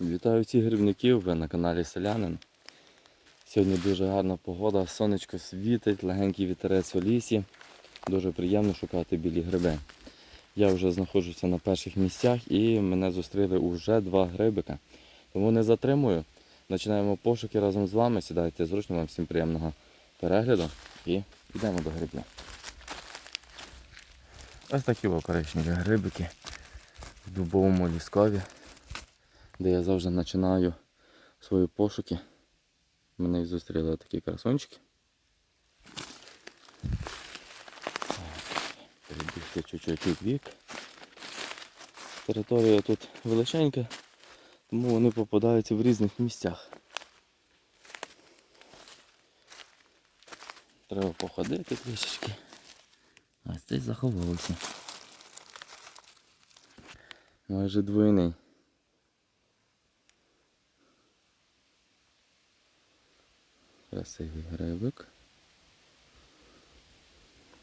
Вітаю всіх грибників, ви на каналі Селянин. Сьогодні дуже гарна погода, сонечко світить, легенький вітерець у лісі. Дуже приємно шукати білі гриби. Я вже знаходжуся на перших місцях і мене зустріли уже два грибика. Тому не затримую. Починаємо пошуки разом з вами. Сідайте зручно, вам всім приємного перегляду і йдемо до грибів. Ось такі коричневі грибики в дубовому ліскові де я завжди починаю свої пошуки. Мене зустріли такі красунчики. Перебігти чуть-чуть вік. Територія тут величенька, тому вони попадаються в різних місцях. Треба походити трішечки. Ось цей заховався. Майже двойний. Красивий грибик.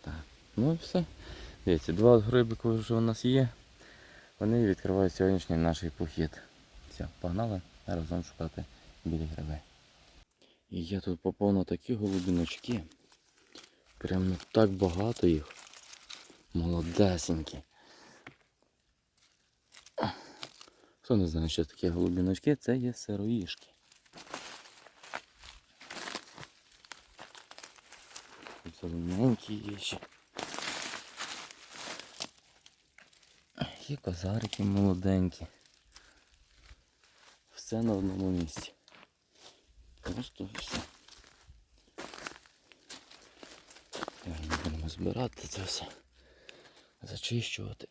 Так, ну і все. Дивіться, два грибики вже у нас є. Вони відкривають сьогоднішній наш похід. Все, погнали разом шукати білі гриби. І я тут попав на такі голубіночки. Прям ну так багато їх. Молодесенькі. Хто не знає, що таке голубіночки, це є сироїшки. Зелененькі є ще. Є козарики молоденькі. Все на одному місці. Просто все. Ми будемо збирати це все. Зачищувати.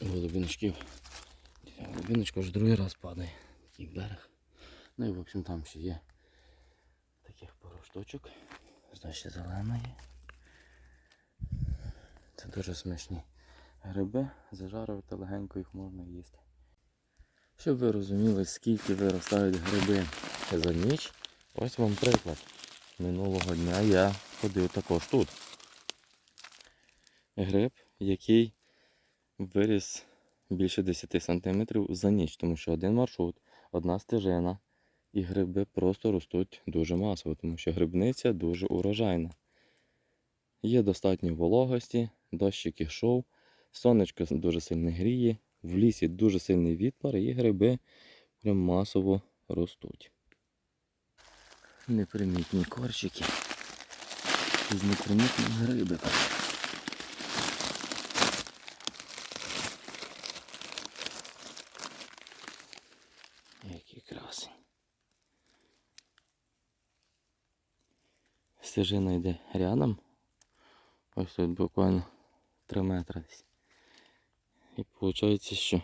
Голубіночків. Голубіночка вже другий раз падає. Такий берег. Ну і в общем там ще є таких пару штучок. Ще зелена. Це дуже смачні гриби. Зажарувати легенько їх можна їсти. Щоб ви розуміли, скільки виростають гриби за ніч, ось вам приклад. Минулого дня я ходив також тут. Гриб, який виріс більше 10 см за ніч, тому що один маршрут, одна стежина. І гриби просто ростуть дуже масово, тому що грибниця дуже урожайна. Є достатньо вологості, дощик ішов, сонечко дуже сильно гріє, в лісі дуже сильний відпар і гриби прям масово ростуть. Непримітні корчики із непримітним грибиком. Який красень. Стежина йде рядом. Ось тут буквально 3 метри. І виходить, що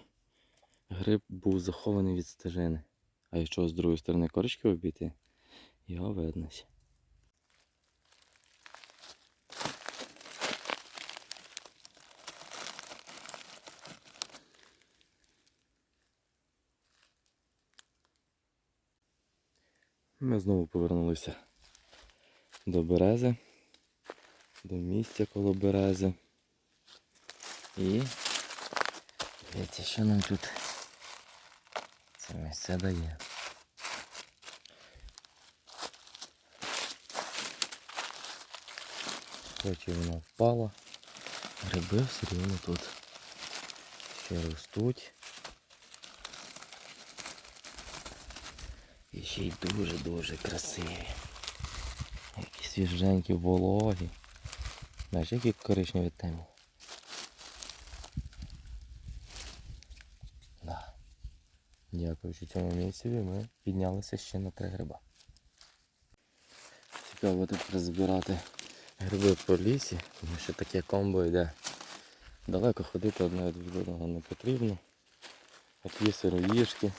гриб був захований від стежини. А якщо з другої сторони корочки обійти, його виднося. Ми знову повернулися до берези, до місця коло берези. І дивіться, що нам тут це місце дає. Хоч і вона впала, гриби все рівно тут ще ростуть. І ще й дуже-дуже красиві. Свіженькі, вологі. Знаєш, які коричневі темні. Да. Дякуючи цьому місцеві ми піднялися ще на три гриба. Цікаво тепер збирати гриби по лісі, тому що таке комбо йде. Далеко ходити одне від одного не потрібно. От є сироїшки.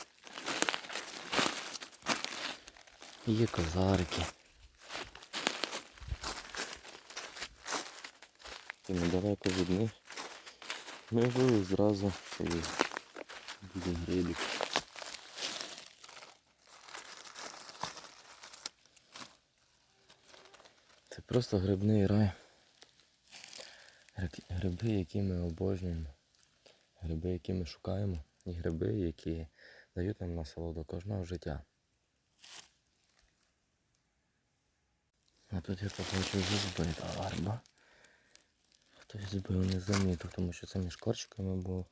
Є козарики. І недалеко від них ми вили зразу і буде грибик. Це просто грибний рай. Гриби, які ми обожнюємо. Гриби, які ми шукаємо. смачні гриби, які дають нам насолоду кожного життя. А тут я побачив вже збита гарба. Хтось збив не замітив, тому що це між корчиками був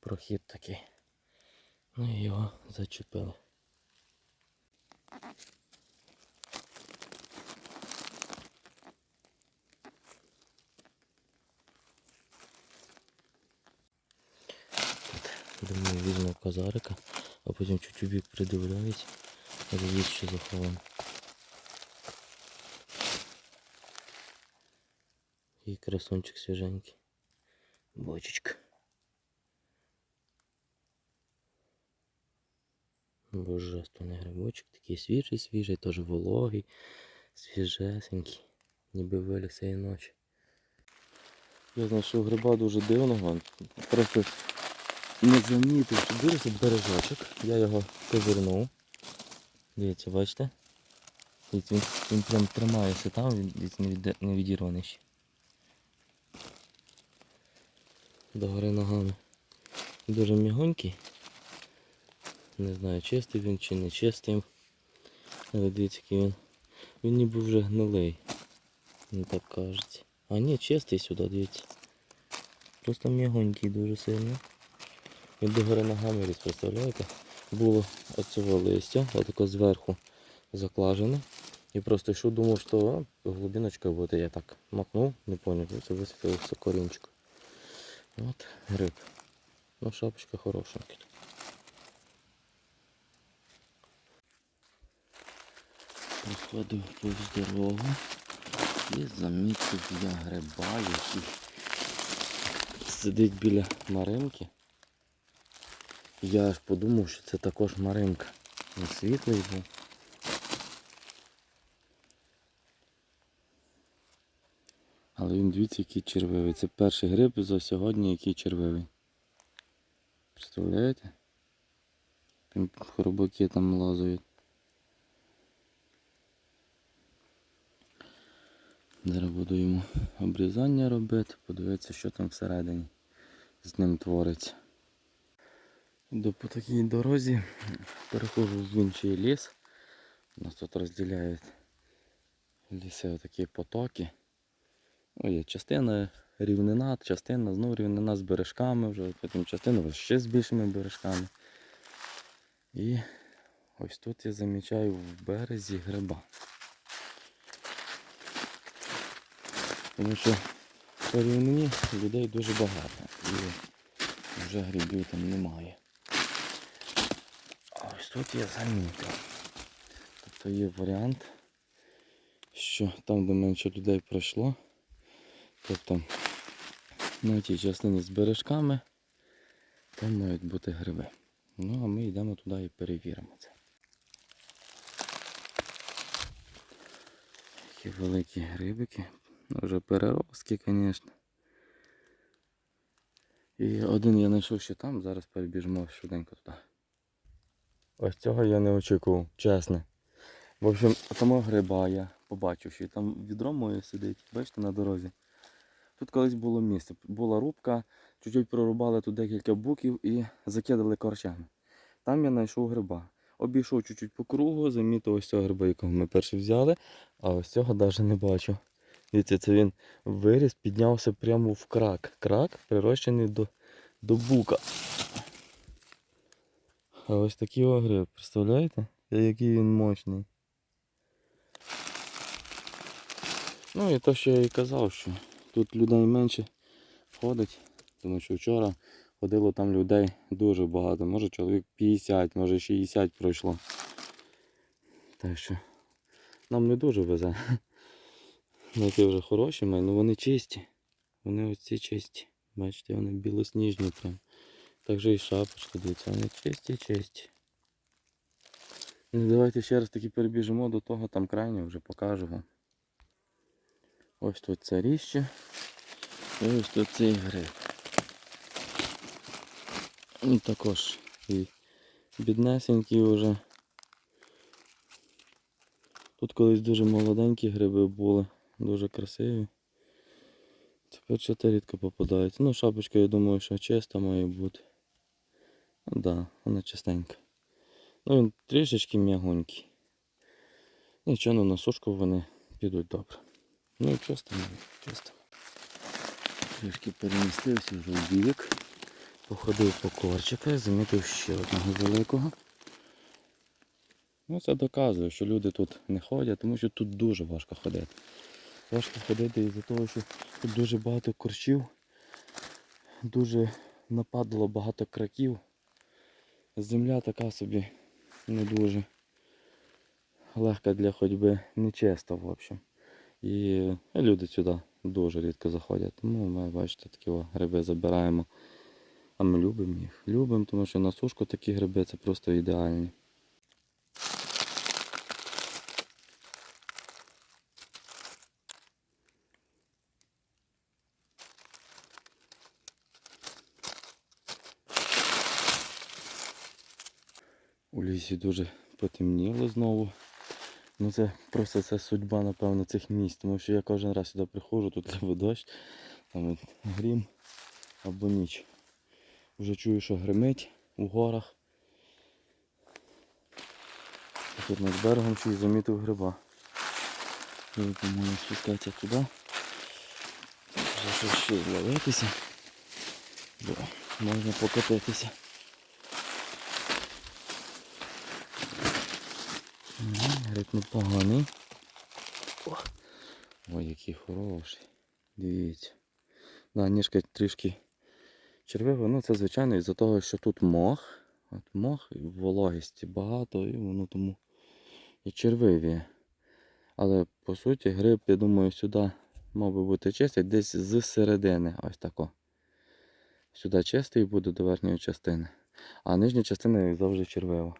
прохід такий. Ну і його зачепили. Думаю, візьму козарика, а потім чуть у бік придивляюсь, а що заховано. І красунчик свіженький. Бочечка. Божественний грибочок, такий свіжий, свіжий, теж вологий, свіжесенький, ніби виліз цієї ночі. Я знайшов гриба дуже дивного, просто не замітив, що виріс бережочок. Я його повернув. Дивіться, бачите? Він, він прям тримається там, він не відірваний ще. Догори ногами. Дуже мігонький. Не знаю, чистий він чи не чистий. Але дивіться, який він. Він ніби вже гнилий. Мені так кажеться. А ні, чистий сюди, дивіться. Просто м'ягонький дуже сильно. Він догори ногами ріс, представляєте? Було оцього листя, отако зверху заклажене. І просто йшов, думав, що глибиночка буде. Я так макнув, не пам'ятаю, це висвітилося корінчик. От гриб. Ну, шапочка хорошенька. Проходив повз дорогу і замітив я гриба, який сидить біля маринки. Я аж подумав, що це також маринка. Він світлий був. Але він дивіться, який червивий. Це перший гриб за сьогодні, який червивий. Представляєте? Хробаки там лазають. Зараз буду йому обрізання робити, подивитися, що там всередині з ним твориться. Йду по такій дорозі, переходжу в інший ліс. У нас тут розділяють ліси отакі потоки. Ну, є частина рівнина, частина знову рівнина з бережками, вже потім частина ще з більшими бережками. І ось тут я замічаю в березі гриба. Тому що по рівнині людей дуже багато і вже грибів там немає. А ось тут я замітив. Тобто є варіант, що там, де менше людей пройшло, тобто на тій частині з бережками, там мають бути гриби. Ну а ми йдемо туди і перевіримо це. Такі великі грибики. Ну, Вже переростки, звісно. І один я знайшов ще там, зараз перебіжимо швиденько туди. Ось цього я не очікував, чесно. В общем, тому гриба я побачив, що там відро моє сидить, бачите, на дорозі. Тут колись було місце, була рубка, чуть-чуть прорубали тут декілька буків і закидали корчами. Там я знайшов гриба. Обійшов чуть-чуть по кругу, замітив ось цього гриба, якого ми перше взяли, а ось цього навіть не бачу. Дивіться, це він виріс, піднявся прямо в крак. Крак прирощений до, до бука. А ось такий о гриб, представляєте? Який він мощний. Ну і то, що я і казав, що тут людей менше ходить, тому що вчора ходило там людей дуже багато, може чоловік 50, може 60 пройшло. Так що нам не дуже везе. Знайти вже хороші май, ну вони чисті. Вони ось ці чисті. Бачите, вони білосніжні прям. Так же і шапочка, дивіться, вони чисті, чисті. Ну, давайте ще раз таки перебіжимо до того там крайнього, вже покажу вам. Ось тут це ріще. І ось тут цей гриб. І також і біднесенький вже. Тут колись дуже молоденькі гриби були, дуже красиві. Тепер ще рідко попадаються. Ну, шапочка, я думаю, що чиста має бути. Да, вона чистенька. Ну, він трішечки м'ягонький. Нічого, ну на сушку вони підуть добре. Ну чистимо, чистимо. Трішки перемістився вже в бік. Походив по корчиках, замітив ще одного великого. Ну, це доказує, що люди тут не ходять, тому що тут дуже важко ходити. Важко ходити із-за того, що тут дуже багато корчів, дуже нападало багато краків. Земля така собі не дуже легка для ходьби, нечиста, в общем. І люди сюди дуже рідко заходять. Тому ми, бачите, такі о, гриби забираємо. А ми любимо їх. Любимо, тому що на сушку такі гриби це просто ідеальні. У лісі дуже потемніло знову. Ну це просто це судьба, напевно, цих місць, тому що я кожен раз сюди приходжу, тут либо дощ, там грім або ніч. Вже чую, що гримить у горах. Тут над берегом ще й замітив гриба. Я думаю, спускатися туди. Вже ще зловитися. Бо можна покотитися. М, Гриб непоганий. О, Ой, який хороший. Дивіться. Да, ніжка трішки червива, ну це звичайно із-за того, що тут мох. От мох і вологісті багато, і воно тому і червиві. Але по суті гриб, я думаю, сюди мав би бути чистий десь з середини. Ось тако. Сюди чистий буде до верхньої частини. А нижня частина як завжди червива.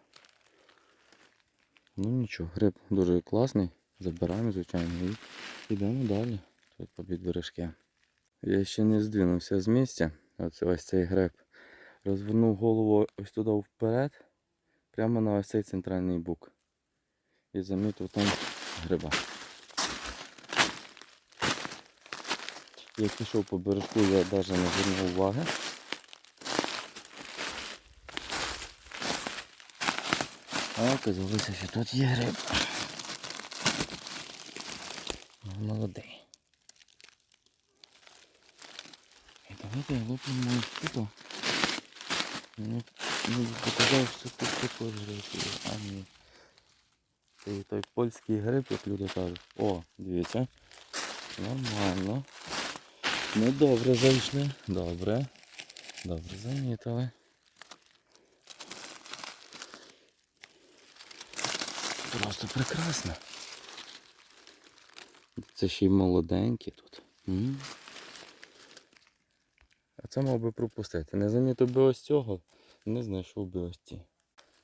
Ну нічого, гриб дуже класний. Забираємо, звичайно, і йдемо далі. Тут побід бережки. Я ще не здвинувся з місця. Ось, ось цей гриб. Розвернув голову ось туди вперед, прямо на ось цей центральний бук. І замітив там гриба. Як пішов по бережку, я навіть не звернув уваги. А оказалося, що тут є гриб. Молодий. І давайте я лопну ось тут. Мені показав, що тут також гриб є. А ні. Це той польський гриб, як люди кажуть. О, дивіться. Нормально. Ми добре зайшли. Добре. Добре замітили. Просто прекрасно. Це ще й молоденькі тут. М. А це мав би пропустити. Не замітив би ось цього, не знайшов би ось ці.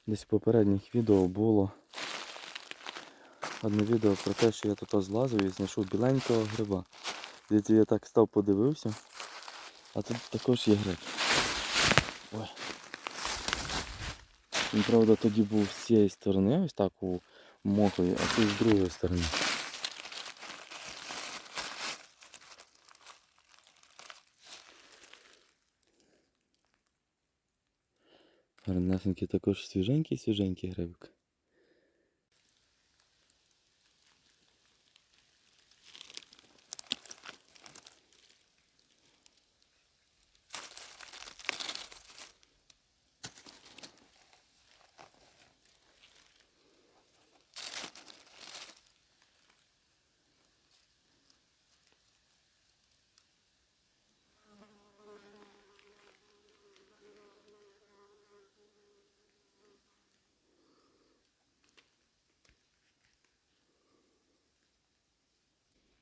Десь в попередніх відео було одне відео про те, що я тут злазив і знайшов біленького гриба. Дивіться, я так став подивився, а тут також є гриб. Ой. Він, правда, тоді був з цієї сторони, ось так у мохові, а тут з другої сторони. Гарнесенький також свіженький, свіженький грибик.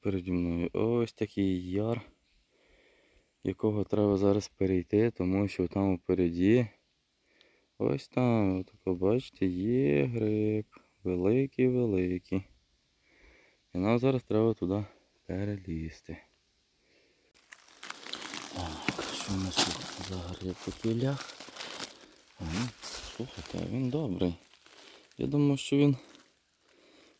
Переді мною ось такий яр, якого треба зараз перейти, тому що там впереді, ось там, отако, бачите, є гриб. Великий-великий. І нам зараз треба туди перелізти. Так, що у нас тут за гриб по кілях? Ага, слухайте, він добрий. Я думав, що він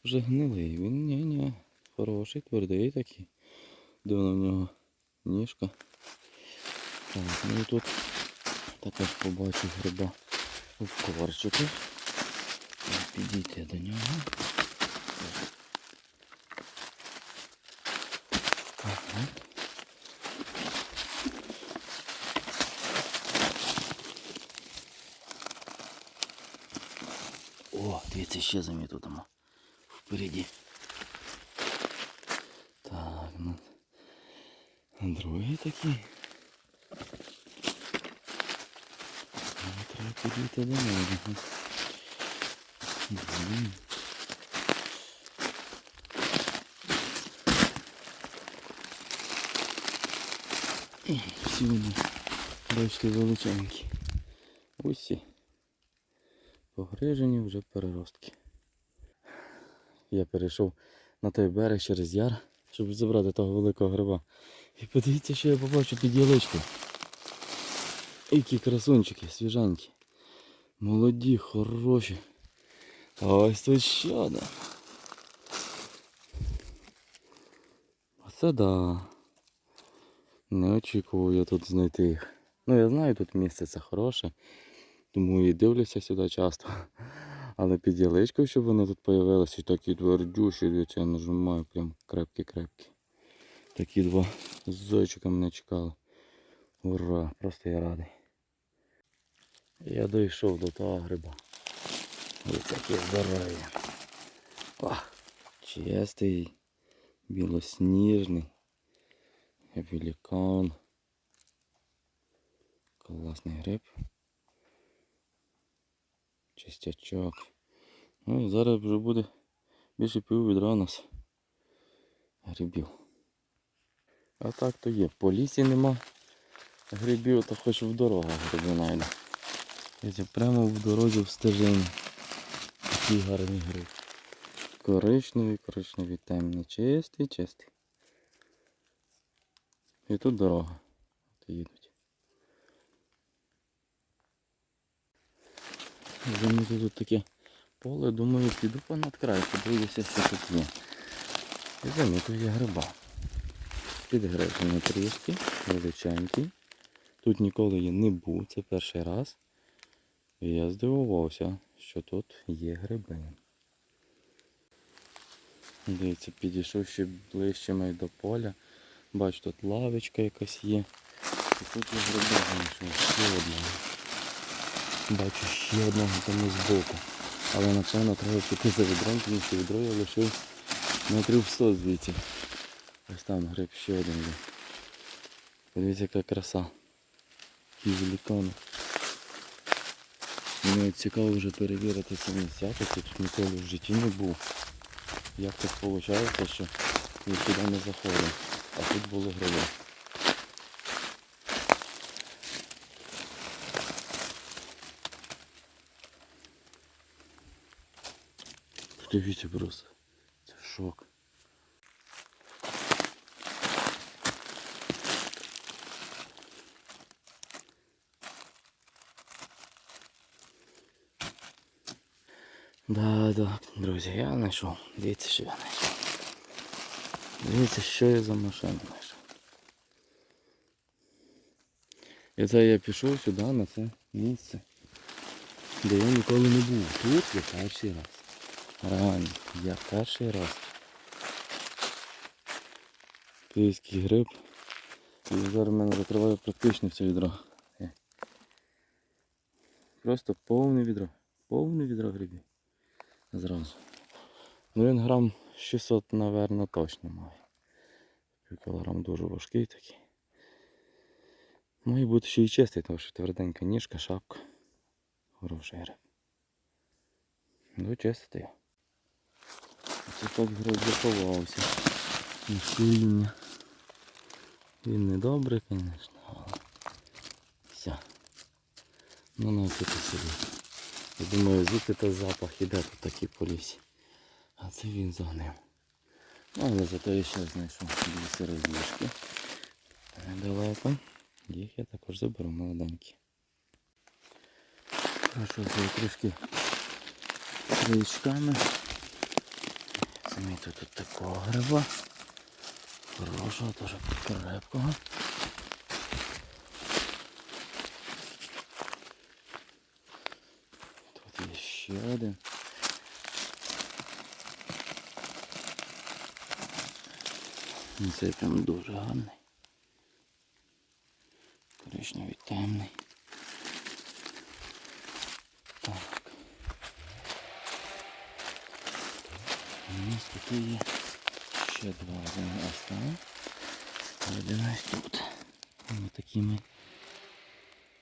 вже гнилий. Він ні-ні. Хороший, твердий такий. Дивно в нього ніжка. Так, ну і тут також побачив гриба. в коварчику. Підійти до нього. О, дивіться, ще заміту там. Впереді. Так, ну. Другий такий. Треба підійти до нього. Всі вони, бачите, величенькі. Усі. Погрижені вже переростки. Я перейшов на той берег через яр, щоб забрати того великого гриба. І подивіться, що я побачу під яличкою. Які красунчики, свіженькі. Молоді, хороші. А ось тут ще один. Оце да. Не очікував я тут знайти їх. Ну я знаю, тут місце це хороше, тому і дивлюся сюди часто. Але під яличкою, щоб вони тут появилися, такі дивіться, я нажимаю, прям крепкі-крепкі. Такі два зойчика мене чекали. Ура, просто я радий. Я дійшов до того гриба. Ось такі здорові. О, чистий, білосніжний. Великан. Класний гриб. Чистячок. Ну і зараз вже буде більше пів відра у нас грибів. А так то є. По лісі нема грибів, то хоч в дорогах гриби знайду. Прямо в дорозі в стежині. Такий гарний гриб. Коричневий, коричневий, темний, чистий, чистий. І тут дорога. От їдуть. Замітив тут таке поле, думаю, піду понад край, подивлюся, що тут є. І замітив є гриба. Підгребані трішки, величенький. Тут ніколи я не був, це перший раз. І я здивувався, що тут є гриби. Дивіться, підійшов ще ближче май до поля. Бачу, тут лавочка якась є. І тут я гриби знайшов, ще одного. Бачу ще одного там збоку. Але напевно треба піти за відром, тому що відро я лишив метрів 100 звідси. Ось там гриб ще один є. Подивіться, яка краса. Який. Мені цікаво вже перевірити це місця, так я тут ніколи в житті не був. Як так виходить, що я сюди не заходив, а тут було гриби. Дивіться просто. Це шок. Да, да, друзі, я знайшов. Дивіться, що я знайшов. Дивіться, що я за машину знайшов. І це я пішов сюди, на це місце, де я ніколи не був. Тут я перший раз. Реально, я перший раз. Київський гриб. І зараз мене закриває практично все відро. Е. Просто повне відро. Повне відро грибів. Зразу. Ну він грам 600, напевно, точно має. Пів кілограм дуже важкий такий. Має бути ще й чистий, тому що тверденька ніжка, шапка. Хороший гриб. Ну, чистити його. Це так гриб заховався. На. Він не добрий, звісно, але все. Ну навіть собі. Я думаю, звідти той запах іде тут такий по лісі. А це він загнив. Ну, але зато я ще знайшов дві сирозішки. Недалеко. Їх я також заберу молоденькі. Прошу трішки стрічками. Заміту тут такого гриба. Хорошого, теж крепкого. Є ще один. Ну, Цей прям дуже гарний. Коричневий темний. Так. У нас тут є ще два один ось там. Один ось тут. Ось такі ми.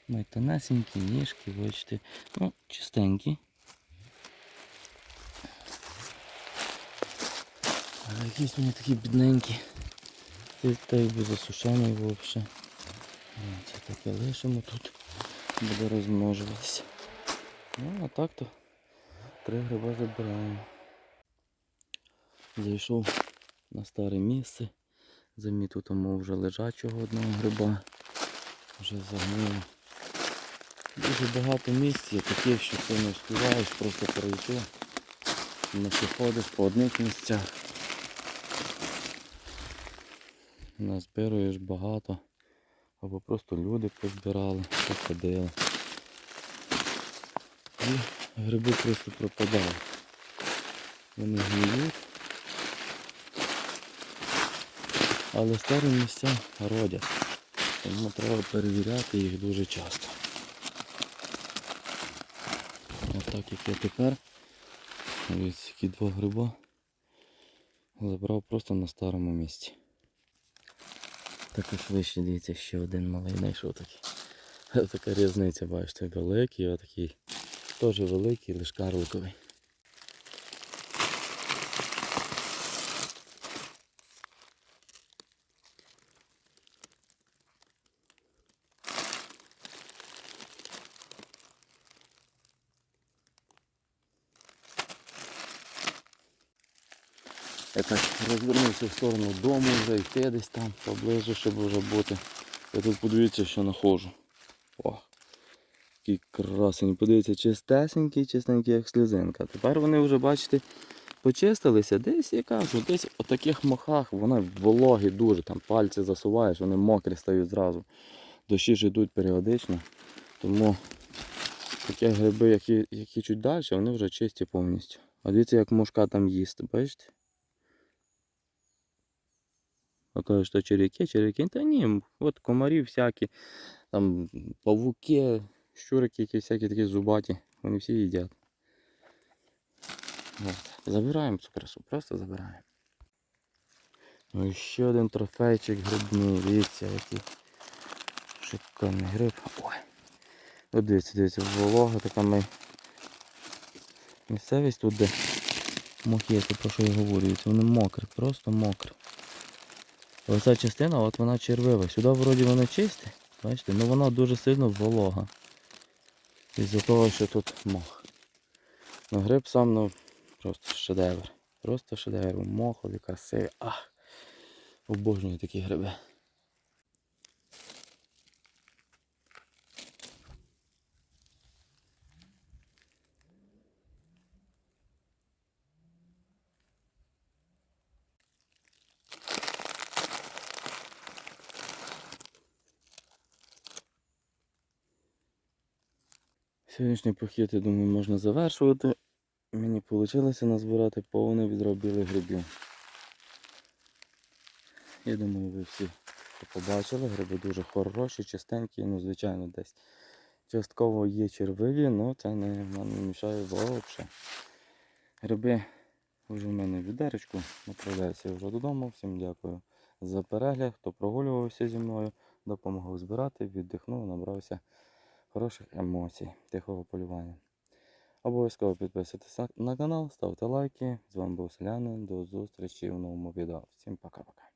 Ми тонесенькі, ніжки, бачите. Ну, чистенькі. Якісь вони такі бідненькі. Та й би засушений взагалі. Це таке лишимо тут. Буде розмножуватися. Ну, а так то три гриба забираємо. Зайшов на старе місце. Замітив тому вже лежачого одного гриба. Вже загнило. Дуже багато місць є таких, що ти не встигаєш просто пройти. Не ходиш по одних місцях. Назбируєш багато. Або просто люди позбирали, походили. І гриби просто пропадають. Вони гниють. Але старі місця родять. Тому треба перевіряти їх дуже часто. Отак як я тепер. Ось які два гриба забрав просто на старому місці. Також вище дивіться ще один малий знайшов такий. Така різниця, бачите, великий, а такий теж великий, лиш карликовий. Так розвернувся в сторону дому, вже йти десь там поближче, щоб вже бути. Я тут подивіться, що знаходжу. О, який красень. Подивіться, чистесенький, чистенький, як слізинка. Тепер вони вже, бачите, почистилися. Десь я кажу, десь у таких мохах вони вологі дуже, там пальці засуваєш, вони мокрі стають зразу. Дощі ж йдуть періодично. Тому такі гриби, які, які чуть далі, вони вже чисті повністю. А дивіться, як мушка там їсти, бачите? А кажуть, що черв'яки, черв'яки. Та ні, от комарі всякі, там павуки, щурики які всякі такі зубаті, вони всі їдять. От. Забираємо цю красу, просто забираємо. Ну і ще один трофейчик грибний, дивіться, який шикарний гриб. Ой. От дивіться, дивіться, волога така ми. Місцевість тут де мохи, про що я говорю, вони мокрі, просто мокрі. Оця частина, от вона червива. Сюди вроді вона чисте, бачите, але вона дуже сильно волога. Із-за того, що тут мох. Ну гриб сам ну, просто шедевр. Просто шедевр. Мохові, красиві. Ах! Обожнюю такі гриби. Сьогоднішній похід, я думаю, можна завершувати. Мені вийшло назбирати повне відро білих грибів. Я думаю, ви всі побачили. Гриби дуже хороші, чистенькі, ну, звичайно, десь частково є червиві, але це не, не мішає взагалі. Гриби вже в мене в відеречку, направляюся вже додому. Всім дякую за перегляд, хто прогулювався зі мною, допомагав збирати, віддихнув, набрався хороших емоцій, тихого полювання. Обов'язково підписуйтесь на канал, ставте лайки. З вами був Селянин. До зустрічі в новому відео. Всім пока-пока.